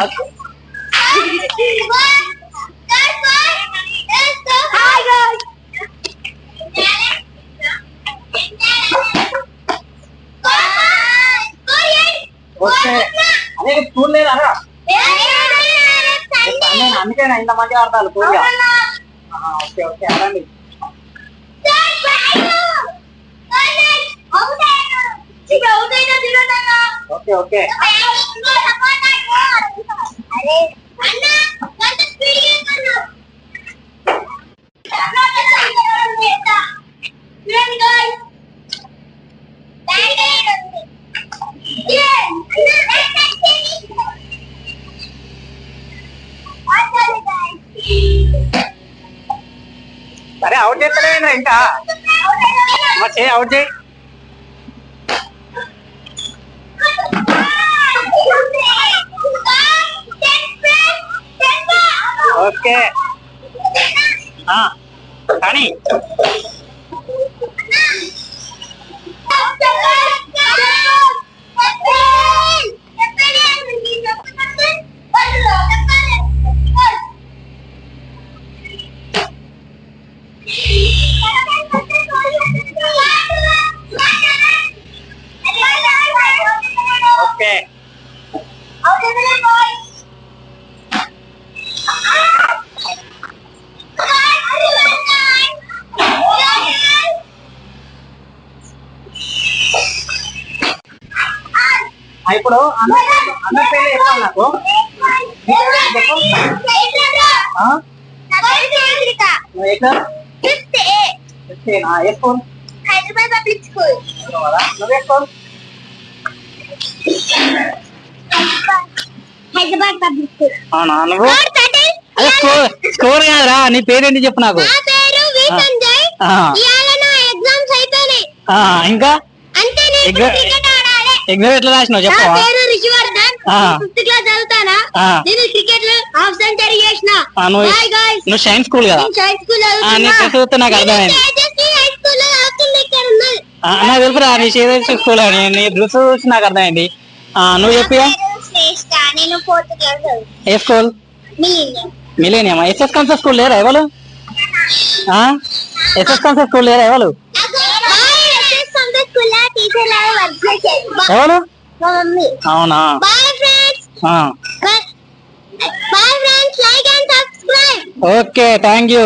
Okay. Okay. అదే school లేదా? రా? నేను అందుకేనా ఇంత మంది ఆడతారు కూలిగా ఓకే ఓకే ఆడండి ఓకే ఓకే. సరే అవుట్ చేస్తలేదా ఇంకా మరి చేయి అవుట్ చేయి ఓకే ఆ, కానీ ఓకే ఇప్పుడు అందరి పేర్లు చెప్పాలి నాకు. Hyderabad public school Hyderabad public school అవునా నువ్వు? స్కోర్ కాదురా నీ పేరేంటి చెప్పు నాకు. నా పేరు వి ఆ. సంజయ్ ఆ, ఇవాళ నా ఎగ్జామ్స్ అయిపోయినాయి. ఆ, ఇంకా? ఎగ్జామ్ ఎట్లా రాసినావు నా చెప్పవా? పేరు రిషివర్ధన్. ఆ. ఫిఫ్త్ క్లాస్ చదువుతానా? ఆ. నేను క్రికెట్లో హాఫ్ సెంచరీ చేసిన. ఆ, నువ్వు బాయ్ గాయ్స్ నువ్వు సైన్స్ స్కూల్ కదా? నేను స్కూల్ ఆ, నీ నాకు అర్థమైంది. హై స్కూల్లో చదువుతుంది ఇక్కడ ఉన్నది ఆ, నాకు తెలుపురా నీ చేసి స్కూల్ అని నీ డ్రెస్ చూసి నాకు అర్థమైంది. ఆ, నువ్వు చెప్పిగా నా పేరు శ్రేష్ఠ నేను ఫోర్త్ క్లాస్ చదువుతాను ఏ స్కూల్ మీ మిలేనియమా ఎస్ఎస్ కన్సర్ స్కూల్ లేరా ఎవరు? ఎస్ఎస్ కన్సర్ స్కూల్ లేరా ఎవరు? ఎవరు? అవునా? Okay thank you